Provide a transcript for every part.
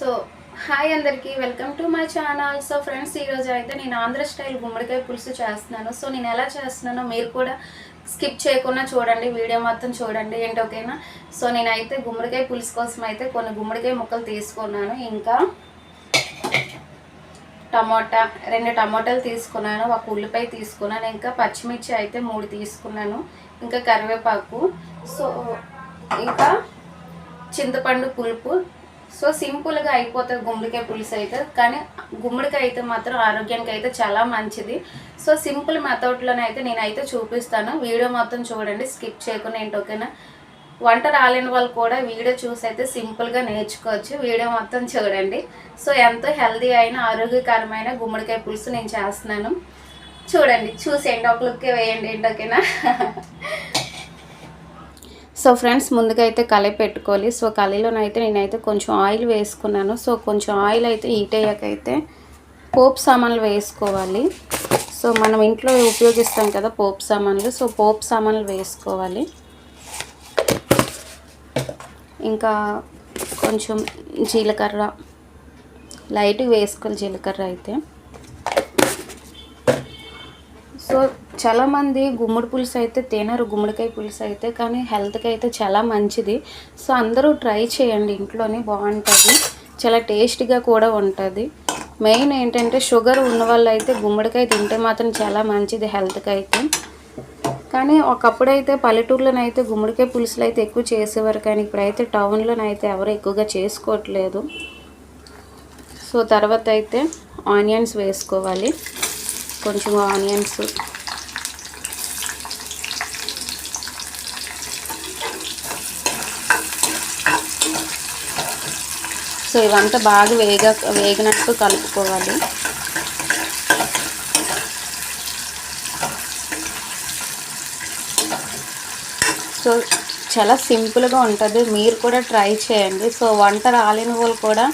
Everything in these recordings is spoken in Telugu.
సో హాయ్ అందరికీ. Welcome to my channel. So friends ఈరోజు అయితే నేను ఆంధ్ర స్టైల్ గుమ్మడికాయ పులుసు చేస్తున్నాను. సో నేను ఎలా చేస్తున్నానో మీరు కూడా స్కిప్ చేయకుండా చూడండి. వీడియో మొత్తం చూడండి. ఏంటి ఓకేనా? సో నేనైతే గుమ్మడికాయ పులుసు కోసం అయితే కొన్ని గుమ్మడికాయ ముక్కలు తీసుకున్నాను. ఇంకా టమోటా రెండు టమోటాలు తీసుకున్నాను. ఒక ఉల్లిపాయ తీసుకున్నాను. ఇంకా పచ్చిమిర్చి అయితే మూడు తీసుకున్నాను. ఇంకా కరివేపాకు. సో ఇంకా చింతపండు పులుపు సో సింపుల్గా అయిపోతుంది గుమ్మడికాయ పులుసు అయితే కానీ గుమ్మడికాయ అయితే మాత్రం ఆరోగ్యానికి అయితే చాలా మంచిది. సో సింపుల్ మెథడ్లోనే అయితే నేనైతే చూపిస్తాను. వీడియో మొత్తం చూడండి స్కిప్ చేయకుండా ఏంటి ఓకేనా? వంట రాలేని వాళ్ళు కూడా వీడియో చూసి అయితే సింపుల్గా నేర్చుకోవచ్చు. వీడియో మొత్తం చూడండి. సో ఎంతో హెల్దీ అయిన ఆరోగ్యకరమైన గుమ్మడికాయ పులుసు నేను చేస్తున్నాను. చూడండి చూసేయండి ఒక లుక్ వేయండి ఏంటి ఓకేనా? సో ఫ్రెండ్స్ ముందుగా అయితే కలయి పెట్టుకోవాలి. సో కళీలోనైతే నేనైతే కొంచెం ఆయిల్ వేసుకున్నాను. సో కొంచెం ఆయిల్ అయితే హీట్ అయ్యాకైతే పోపు సామాన్లు వేసుకోవాలి. సో మనం ఇంట్లో ఉపయోగిస్తాం కదా పోపు సామాన్లు. సో పోపు సామాన్లు వేసుకోవాలి. ఇంకా కొంచెం జీలకర్ర లైట్గా వేసుకోవాలి జీలకర్ర అయితే. సో చాలామంది గుమ్మడి పులుసు అయితే తినరు గుమ్మడికాయ పులుసు అయితే కానీ హెల్త్కి అయితే చాలా మంచిది. సో అందరూ ట్రై చేయండి ఇంట్లోనే బాగుంటుంది చాలా టేస్టీగా కూడా ఉంటుంది. మెయిన్ ఏంటంటే షుగర్ ఉన్న వాళ్ళు అయితే గుమ్మడికాయ తింటే మాత్రం చాలా మంచిది హెల్త్కి అయితే. కానీ ఒకప్పుడైతే పల్లెటూర్లోనైతే గుమ్మడికాయ పులుసులు అయితే ఎక్కువ చేసేవారు కానీ ఇప్పుడైతే టౌన్లోనైతే ఎవరు ఎక్కువగా చేసుకోవట్లేదు. సో తర్వాత అయితే ఆనియన్స్ వేసుకోవాలి. కొంచెం ఆనియన్స్. సో ఇవంతా బాగా వేగ వేగినట్టు కలుపుకోవాలి. సో చాలా సింపుల్గా ఉంటుంది. మీరు కూడా ట్రై చేయండి. సో వంట రాలేని వాళ్ళు కూడా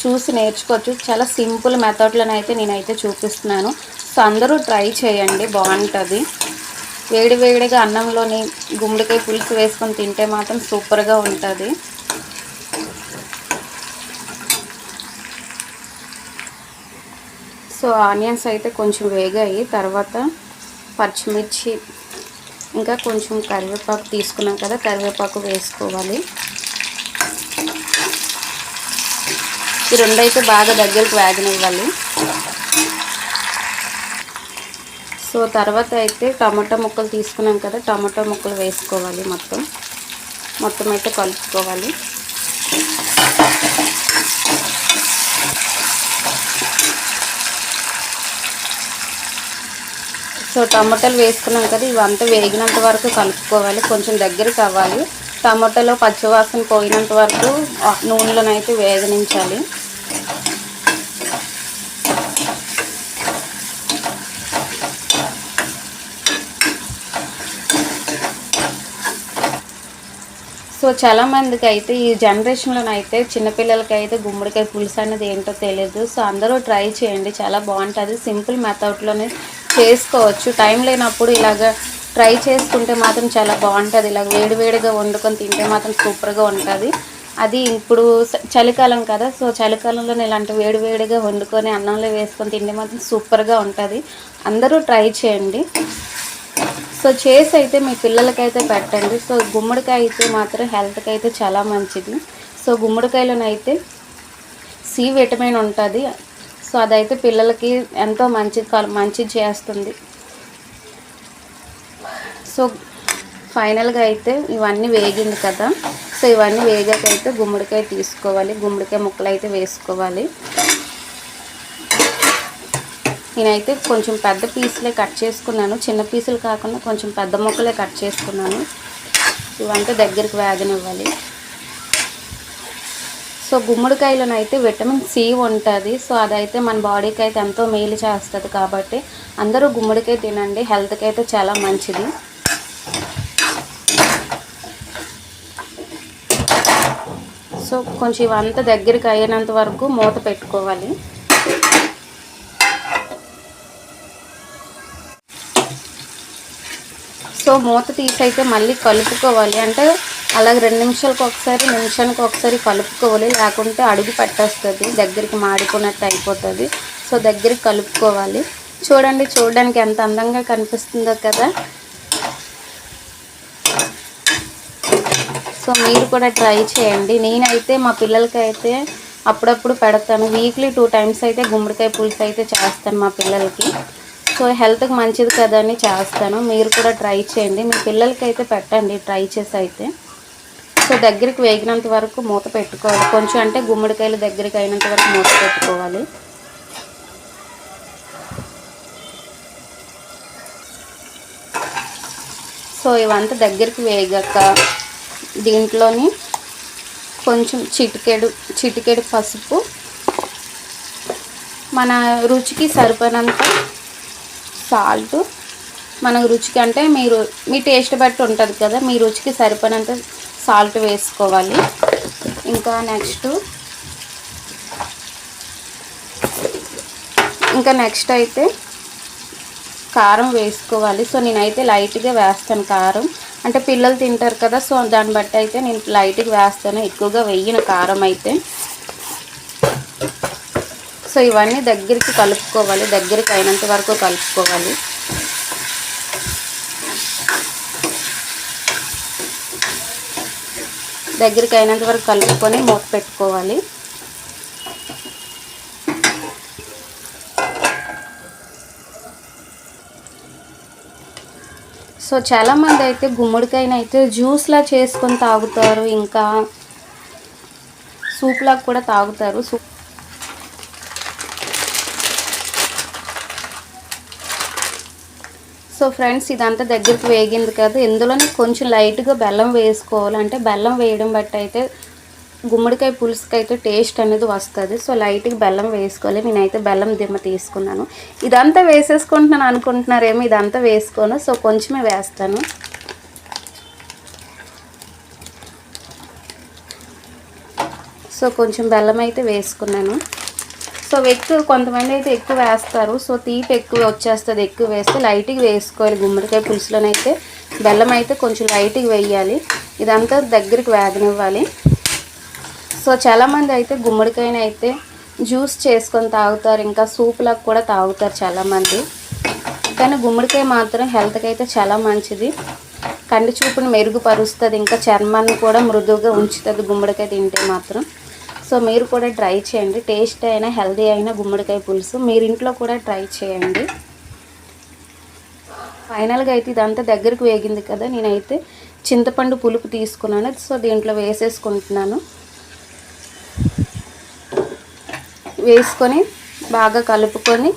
చూసి నేర్చుకోవచ్చు. చాలా సింపుల్ మెథడ్లను అయితే నేనైతే చూపిస్తున్నాను. సో అందరూ ట్రై చేయండి బాగుంటుంది. వేడి వేడిగా అన్నంలోని గుమ్మడికాయ పులుసు వేసుకొని తింటే మాత్రం సూపర్గా ఉంటుంది. సో ఆనియన్స్ అయితే కొంచెం వేగాయి తర్వాత పచ్చిమిర్చి ఇంకా కొంచెం కరివేపాకు తీసుకున్నాం కదా కరివేపాకు వేసుకోవాలి. ఈ రెండు అయితే బాగా దగ్గరకు వేగనివ్వాలి. సో తర్వాత అయితే టమాటా ముక్కలు తీసుకున్నాం కదా టమాటా ముక్కలు వేసుకోవాలి మొత్తం. మొత్తం అయితే కలుపుకోవాలి. సో టమాటాలు వేసుకున్నాం కదా ఇవంతా వేగినంత వరకు కలుపుకోవాలి. కొంచెం దగ్గరికి అవ్వాలి. టమాటాలో పచ్చివాసన పోయినంత వరకు నూనెలోనైతే వేగనించాలి. సో చాలామందికి అయితే ఈ జనరేషన్లోనైతే అయితే చిన్నపిల్లలకి అయితే గుమ్మడికాయ పులుసు అనేది ఏంటో తెలియదు సో అందరూ ట్రై చేయండి. చాలా బాగుంటుంది. సింపుల్ మెథడ్లోనే చేసుకోవచ్చు. టైం లేనప్పుడు ఇలాగ ట్రై చేసుకుంటే మాత్రం చాలా బాగుంటుంది. ఇలాగ వేడివేడిగా వండుకొని తింటే మాత్రం సూపర్గా ఉంటుంది. అది ఇప్పుడు చలికాలం కదా. సో చలికాలంలో ఇలాంటి వేడివేడిగా వండుకొని అన్నంలో వేసుకొని తింటే మాత్రం సూపర్గా ఉంటుంది. అందరూ ట్రై చేయండి. సో చేసి అయితే మీ పిల్లలకైతే పెట్టండి. సో గుమ్మడికాయ అయితే మాత్రం హెల్త్కి అయితే చాలా మంచిది. సో గుమ్మడికాయలోనైతే సి విటమిన్ ఉంటుంది. సో అదైతే పిల్లలకి ఎంతో మంచి మంచి చేస్తుంది. సో ఫైనల్గా అయితే ఇవన్నీ వేగింది కదా. సో ఇవన్నీ వేగాకైతే గుమ్మడికాయ తీసుకోవాలి. గుమ్మడికాయ ముక్కలు అయితే వేసుకోవాలి. నేనైతే కొంచెం పెద్ద పీసులే కట్ చేసుకున్నాను. చిన్న పీసులు కాకుండా కొంచెం పెద్ద ముక్కలే కట్ చేసుకున్నాను. ఇవంతా దగ్గరికి వేగనివ్వాలి. సో గుమ్మడికాయలోనైతే విటమిన్ సి ఉంటుంది. సో అదైతే మన బాడీకి అయితే ఎంతో మేలు చేస్తుంది కాబట్టి అందరూ గుమ్మడికాయ తినండి. హెల్త్కి అయితే చాలా మంచిది. సో కొంచెం ఇవంతా దగ్గరికి అయినంత వరకు మూత పెట్టుకోవాలి. మూత తీసైతే మళ్ళీ కలుపుకోవాలి. అంటే అలాగే రెండు నిమిషాలకు ఒకసారి నిమిషానికి ఒకసారి కలుపుకోవాలి. లేకుంటే అడుగు పట్టేస్తుంది. దగ్గరికి మాడిపోయినట్టు అయిపోతుంది. సో దగ్గరికి కలుపుకోవాలి. చూడండి చూడడానికి ఎంత అందంగా కనిపిస్తుందో కదా. సో మీరు కూడా ట్రై చేయండి. నేనైతే మా పిల్లలకి అయితే అప్పుడప్పుడు పెడతాను. వీక్లీ టూ టైమ్స్ అయితే గుమ్మడికాయ పులుసు అయితే చేస్తాను మా పిల్లలకి. సో హెల్త్కి మంచిది కదా అని చేస్తాను. మీరు కూడా ట్రై చేయండి. మీ పిల్లలకి అయితే పెట్టండి. ట్రై చేసి అయితే. సో దగ్గరికి వేగినంత వరకు మూత పెట్టుకోవాలి. కొంచెం అంటే గుమ్మడికాయలు దగ్గరికి అయినంత వరకు మూత పెట్టుకోవాలి. సో ఇవంతా దగ్గరికి వేగాక దీంట్లోని కొంచెం చిటికెడు చిటికెడు పసుపు. మన రుచికి సరిపడినంత సాల్ట్. మన రుచికి అంటే మీరు మీ టేస్ట్ బట్టి ఉంటుంది కదా మీ రుచికి సరిపడినంత సాల్ట్ వేసుకోవాలి. ఇంకా నెక్స్ట్ ఇంకా నెక్స్ట్ అయితే కారం వేసుకోవాలి. సో నేనైతే లైట్గా వేస్తాను కారం. అంటే పిల్లలు తింటారు కదా సో దాన్ని బట్టి అయితే నేను లైట్గా వేస్తాను. ఎక్కువగా వెయ్యను కారం అయితే. సో ఇవన్నీ దగ్గరికి కలుపుకోవాలి దగ్గరికి అయినంత వరకు కలుపుకోవాలి. దగ్గరికి అయినంత వరకు కలుపుకొని మూత పెట్టుకోవాలి. సో చాలామంది అయితే గుమ్మడికాయనైతే జ్యూస్లా చేసుకొని తాగుతారు ఇంకా సూప్లా కూడా తాగుతారు. సూప్ సో ఫ్రెండ్స్ ఇదంతా దగ్గరికి వేగింది కదా. ఇందులోనే కొంచెం లైట్గా బెల్లం వేసుకోవాలి. అంటే బెల్లం వేయడం బట్టి అయితే గుమ్మడికాయ పులుసుకి అయితే టేస్ట్ అనేది వస్తుంది. సో లైట్గా బెల్లం వేసుకోవాలి. నేనైతే బెల్లం దిమ్మ తీసుకున్నాను. ఇదంతా వేసేసుకుంటున్నాను అనుకుంటున్నారేమో ఇదంతా వేసుకోను. సో కొంచెమే వేస్తాను. సో కొంచెం బెల్లం అయితే వేసుకున్నాను. సో ఎక్కువ కొంతమంది అయితే ఎక్కువ వేస్తారు. సో తీపి ఎక్కువ వచ్చేస్తుంది ఎక్కువ వేస్తే లైట్గా వేసుకోవాలి. గుమ్మడికాయ పులుసులోనైతే బెల్లం అయితే కొంచెం లైట్గా వేయాలి. ఇదంతా దగ్గరికి వేగనివ్వాలి. సో చాలామంది అయితే గుమ్మడికాయని అయితే జ్యూస్ చేసుకొని తాగుతారు. ఇంకా సూప్లకు కూడా తాగుతారు చాలామంది. కానీ గుమ్మడికాయ మాత్రం హెల్త్కి అయితే చాలా మంచిది. కంటి చూపుని మెరుగుపరుస్తుంది. ఇంకా చర్మాన్ని కూడా మృదువుగా ఉంచుతుంది గుమ్మడికాయ తింటే మాత్రం. సో మీరు కూడా ట్రై చేయండి. టేస్ట్ అయినా హెల్దీ అయినా గుమ్మడికాయ పులుసు మీరు ఇంట్లో కూడా ట్రై చేయండి. ఫైనల్గా అయితే ఇదంతా దగ్గరకు వేగింది కదా నేనైతే చింతపండు పులుపు తీసుకున్నాను. సో దీంట్లో వేసేసుకుంటున్నాను. వేసుకొని బాగా కలుపుకొని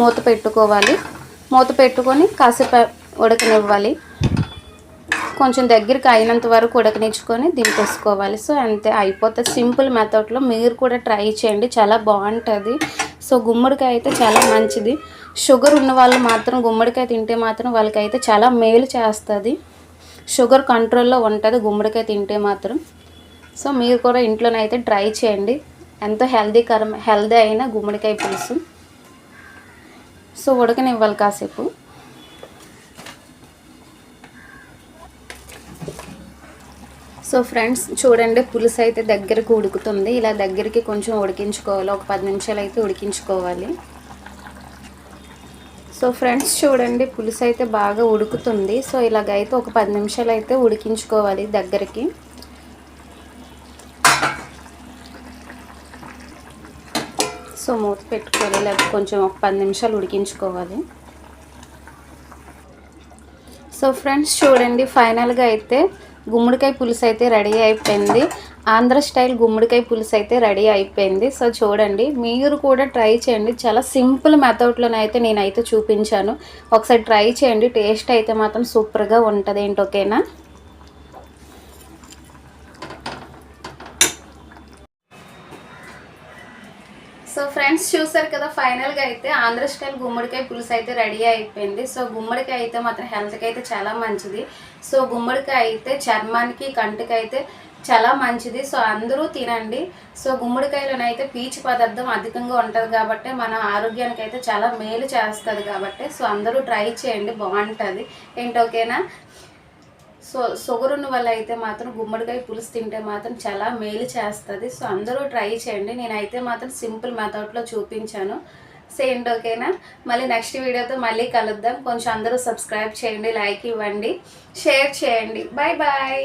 మూత పెట్టుకోవాలి. మూత పెట్టుకొని కాసేపు ఉడకనివ్వాలి. కొంచెం దగ్గరికి అయినంత వరకు ఉడకనిచ్చుకొని దింపేసుకోవాలి సో అంతే అయిపోతే సింపుల్ మెథడ్లో మీరు కూడా ట్రై చేయండి. చాలా బాగుంటుంది. సో గుమ్మడికాయ అయితే చాలా మంచిది. షుగర్ ఉన్న వాళ్ళు మాత్రం గుమ్మడికాయ తింటే మాత్రం వాళ్ళకైతే చాలా మేలు చేస్తుంది. షుగర్ కంట్రోల్లో ఉంటుంది గుమ్మడికాయ తింటే మాత్రం. సో మీరు కూడా ఇంట్లోనైతే ట్రై చేయండి. ఎంతో హెల్దీ కరం హెల్దీ అయిన గుమ్మడికాయ పులుసు. సో ఉడకనివ్వాలి కాసేపు. సో ఫ్రెండ్స్ చూడండి పులుసు అయితే దగ్గరకు ఉడుకుతుంది. ఇలా దగ్గరికి కొంచెం ఉడికించుకోవాలి. ఒక పది నిమిషాలు అయితే ఉడికించుకోవాలి. సో ఫ్రెండ్స్ చూడండి పులుసు అయితే బాగా ఉడుకుతుంది. సో ఇలాగైతే ఒక పది నిమిషాలు అయితే ఉడికించుకోవాలి దగ్గరికి. సో మూత పెట్టుకోవాలి లేకపోతే కొంచెం ఒక పది నిమిషాలు ఉడికించుకోవాలి. సో ఫ్రెండ్స్ చూడండి ఫైనల్గా అయితే గుమ్మడికాయ పులుసు అయితే రెడీ అయిపోయింది. ఆంధ్ర స్టైల్ గుమ్మడికాయ పులుసు అయితే రెడీ అయిపోయింది. సో చూడండి మీరు కూడా ట్రై చేయండి. చాలా సింపుల్ మెథడ్లోనైతే నేనైతే చూపించాను. ఒకసారి ట్రై చేయండి టేస్ట్ అయితే మాత్రం సూపర్గా ఉంటుంది ఏంటి ఓకేనా సో ఫ్రెండ్స్ చూసారు కదా ఫైనల్గా అయితే ఆంధ్ర స్టైల్ గుమ్మడికాయ పులుసు అయితే రెడీ అయిపోయింది. సో గుమ్మడికాయ అయితే మాత్రం హెల్త్కి అయితే చాలా మంచిది. సో గుమ్మడికాయ అయితే చర్మానికి కంటికి అయితే చాలా మంచిది. సో అందరూ తినండి. సో గుమ్మడికాయలోనైతే పీచు పదార్థం అధికంగా ఉంటుంది కాబట్టి మన ఆరోగ్యానికి అయితే చాలా మేలు చేస్తుంది కాబట్టి సో అందరూ ట్రై చేయండి. బాగుంటుంది. ఏంటి ఓకేనా సో షుగర్ ఉన్న వల్ల అయితే మాత్రం గుమ్మడికాయ పులుసు తింటే మాత్రం చాలా మేలు చేస్తుంది. సో అందరూ ట్రై చేయండి. నేనైతే మాత్రం సింపుల్ మెథడ్లో చూపించాను. సేండ్ ఓకేనా? మళ్ళీ నెక్స్ట్ వీడియోతో మళ్ళీ కలుద్దాం. కొంచెం అందరూ సబ్స్క్రైబ్ చేయండి లైక్ ఇవ్వండి షేర్ చేయండి. Bye bye